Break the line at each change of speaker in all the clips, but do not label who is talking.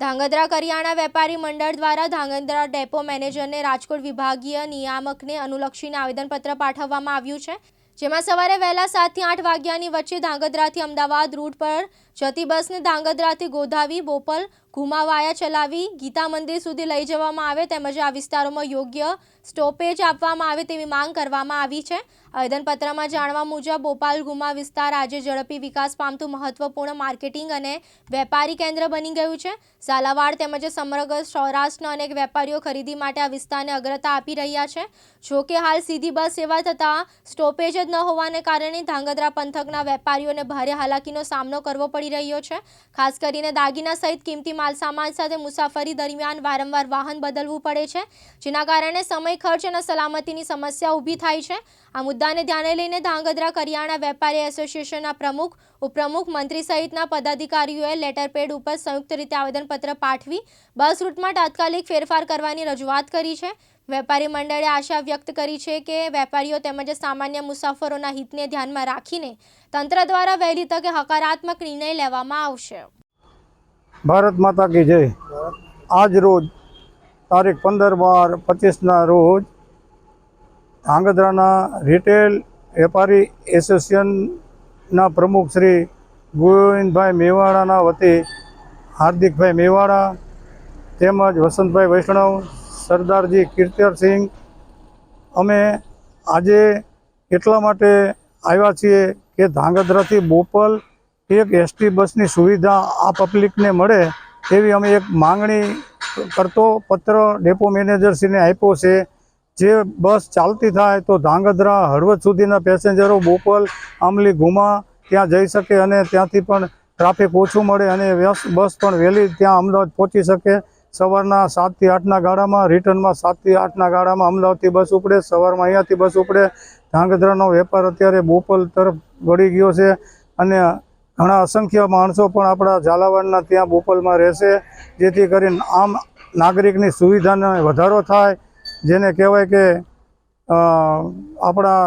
ધાંગધ્રા કરિયાણા વેપારી મંડળ દ્વારા ધાંગધ્રા ડેપો મેનેજરને રાજકોટ વિભાગીય નિયામકને અનુલક્ષીને આવેદનપત્ર પાઠવવામાં આવ્યું છે, જેમાં સવારે વહેલા સાતથી આઠ વાગ્યાની વચ્ચે ધાંગધ્રાથી અમદાવાદ રૂટ પર જતી બસને ધાંગધ્રાથી ગોધાવી બોપલ ઘુમાવાયા ચલાવી ગીતા મંદિર સુધી લઈ જવામાં આવે તેમજ આ વિસ્તારોમાં યોગ્ય સ્ટોપેજ આપવામાં આવે તેવી માંગ કરવામાં આવી છે. આવેદનપત્રમાં જાણવા મુજબ બોપાલ ગુમા વિસ્તાર આજે ઝડપી વિકાસ પામતું મહત્વપૂર્ણ માર્કેટિંગ અને વેપારી કેન્દ્ર બની ગયું છે. ઝાલાવાડ તેમજ સમગ્ર સૌરાષ્ટ્રના અનેક વેપારીઓ ખરીદી માટે આ વિસ્તારને અગ્રતા આપી રહ્યા છે. જોકે હાલ સીધી બસ સેવા થતાં સ્ટોપેજ જ ન હોવાને કારણે ધાંગધ્રા પંથકના વેપારીઓને ભારે હાલાકીનો સામનો કરવો પડી રહ્યો છે. ખાસ કરીને દાગીના સહિત કિંમતી માલસામાન સાથે મુસાફરી દરમિયાન વારંવાર વાહન બદલવું પડે છે, જેના કારણે સમય ખર્ચ અને સલામતીની સમસ્યા ઊભી થાય છે. આ મુદ્દાને ધ્યાને લઈને ધાંગધ્રા કરિયાણા વેપારી એસોસિએશનના પ્રમુખ, ઉપપ્રમુખ મંત્રી સહિતના પદાધિકારીઓએ લેટરપેડ ઉપર સંયુક્ત રીતે આવેદનપત્ર પાઠવી, બસ રૂટમાં તાત્કાલિક ફેરફાર કરવાની રજૂઆત કરી છે. વેપારી મંડળે આશા વ્યક્ત કરી છે કે વેપારીઓ તેમજ સામાન્ય મુસાફરોના હિતને ધ્યાનમાં રાખીને તંત્ર દ્વારા વહેલી તકે હકારાત્મક નિર્ણય લેવામાં આવશે.
ભારત માતા કી જય. આજ રોજ તારીખ પંદર બાર પચીસના રોજ ધાંગધ્રાના રિટેલ વેપારી એસોસિએશનના પ્રમુખ શ્રી ગોવિંદભાઈ મેવાડાના વતી હાર્દિકભાઈ મેવાડા તેમજ વસંતભાઈ વૈષ્ણવ, સરદારજી કીર્તિરસિંહ અમે આજે એટલા માટે આવ્યા છીએ કે ધાંગધ્રાથી બોપલ એક એસટી બસની સુવિધા આ પબ્લિકને મળે એવી અમે એક માંગણી કરતો પત્ર ડેપો મેનેજરશ્રીને આપ્યો છે. જે બસ ચાલતી થાય તો ધાંગધ્રા, હળવદ સુધીના પેસેન્જરો, બોપલ આમલી ગુમા ત્યાં જઈ શકે અને ત્યાંથી પણ ટ્રાફિક ઓછું મળે અને બસ પણ વહેલી ત્યાં અમદાવાદ પહોંચી શકે. સવારના સાતથી આઠના ગાળામાં, રિટર્નમાં સાતથી આઠના ગાળામાં અમદાવાદથી બસ ઉપડે, સવારમાં અહીંયાથી બસ ઉપડે. ધાંગધ્રાનો વેપાર અત્યારે બોપલ તરફ વળી ગયો છે અને ઘણા અસંખ્ય માણસો પણ આપણા ઝાલાવાડના ત્યાં બોપલમાં રહેશે, જેથી કરીને આમ નાગરિકની સુવિધાને વધારો થાય, જેને કહેવાય કે આપણા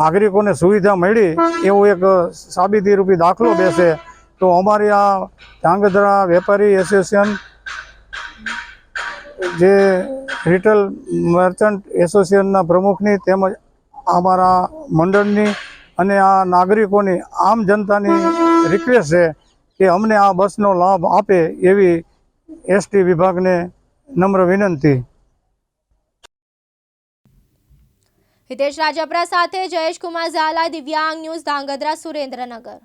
નાગરિકોને સુવિધા મળી, એવો એક સાબિતી રૂપી દાખલો બેસે. તો અમારી આ ધાંગધ્રા વેપારી એસોસિએશન જે રિટેલ મર્ચન્ટ એસોસિએશનના પ્રમુખની તેમજ અમારા મંડળની અને આ નાગરિકોની આમ જનતાની રિક્વેસ્ટ છે કે અમને આ બસનો લાભ આપે એવી એસટી વિભાગને નમ્ર વિનંતી.
હિતેશ રાજપરા સાથે જયેશ કુમાર ઝાલા, દિવ્યાંગ ન્યૂઝ, ધાંગધ્રા, સુરેન્દ્રનગર.